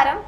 നമസ്കാരം.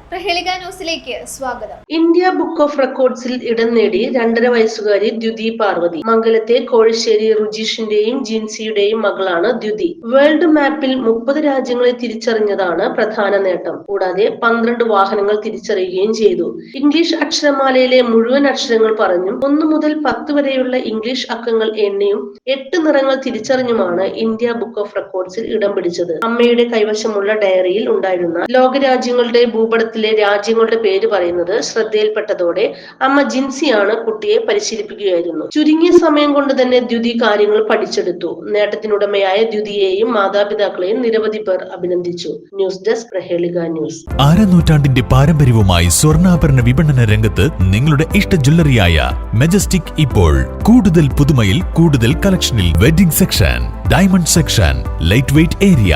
ന്യൂസിലേക്ക് സ്വാഗതം. ഇന്ത്യ ബുക്ക് ഓഫ് റെക്കോർഡ്സിൽ ഇടം നേടി രണ്ടര വയസ്സുകാരി ദ്യുതി പാർവതി. മംഗലത്തെ കോഴശ്ശേരി റുജീഷിന്റെയും ജിൻസിയുടെയും മകളാണ് ദ്യുതി. വേൾഡ് മാപ്പിൽ മുപ്പത് രാജ്യങ്ങളെ തിരിച്ചറിഞ്ഞതാണ് പ്രധാന നേട്ടം. കൂടാതെ പന്ത്രണ്ട് വാഹനങ്ങൾ തിരിച്ചറിയുകയും ചെയ്തു. ഇംഗ്ലീഷ് അക്ഷരമാലയിലെ മുഴുവൻ അക്ഷരങ്ങൾ പറഞ്ഞും ഒന്ന് മുതൽ പത്ത് വരെയുള്ള ഇംഗ്ലീഷ് അക്കങ്ങൾ എണ്ണിയും എട്ട് നിറങ്ങൾ തിരിച്ചറിഞ്ഞുമാണ് ഇന്ത്യ ബുക്ക് ഓഫ് റെക്കോർഡ്സിൽ ഇടം പിടിച്ചത്. അമ്മയുടെ കൈവശമുള്ള ഡയറിയിൽ ഉണ്ടായിരുന്ന ലോകരാജ്യങ്ങളുടെ ഭൂപടത്തിലെ രാജ്യങ്ങളുടെ പേര് പറയുന്നത് ശ്രദ്ധയിൽപ്പെട്ടതോടെ അമ്മ ജിൻസിയാണ് കുട്ടിയെ പരിശീലിപ്പിക്കുകയായിരുന്നു. ചുരുങ്ങിയ സമയം കൊണ്ട് തന്നെ ദ്യുതി കാര്യങ്ങൾ പഠിച്ചെടുത്തു. നേട്ടത്തിനുടമയായ ദ്യുതിയെയും മാതാപിതാക്കളെയും നിരവധി പേർ അഭിനന്ദിച്ചു. News desk Prahelika news. ആരനൂറ്റാണ്ടിന്റെ പാരമ്പര്യവുമായി സ്വർണാഭരണ വിപണന രംഗത്ത് നിങ്ങളുടെ ഇഷ്ട ജ്വല്ലറിയായ മെജസ്റ്റിക് ഇപ്പോൾ കൂടുതൽ പുതുമയിൽ കൂടുതൽ കളക്ഷനിൽ wedding section diamond section light weight area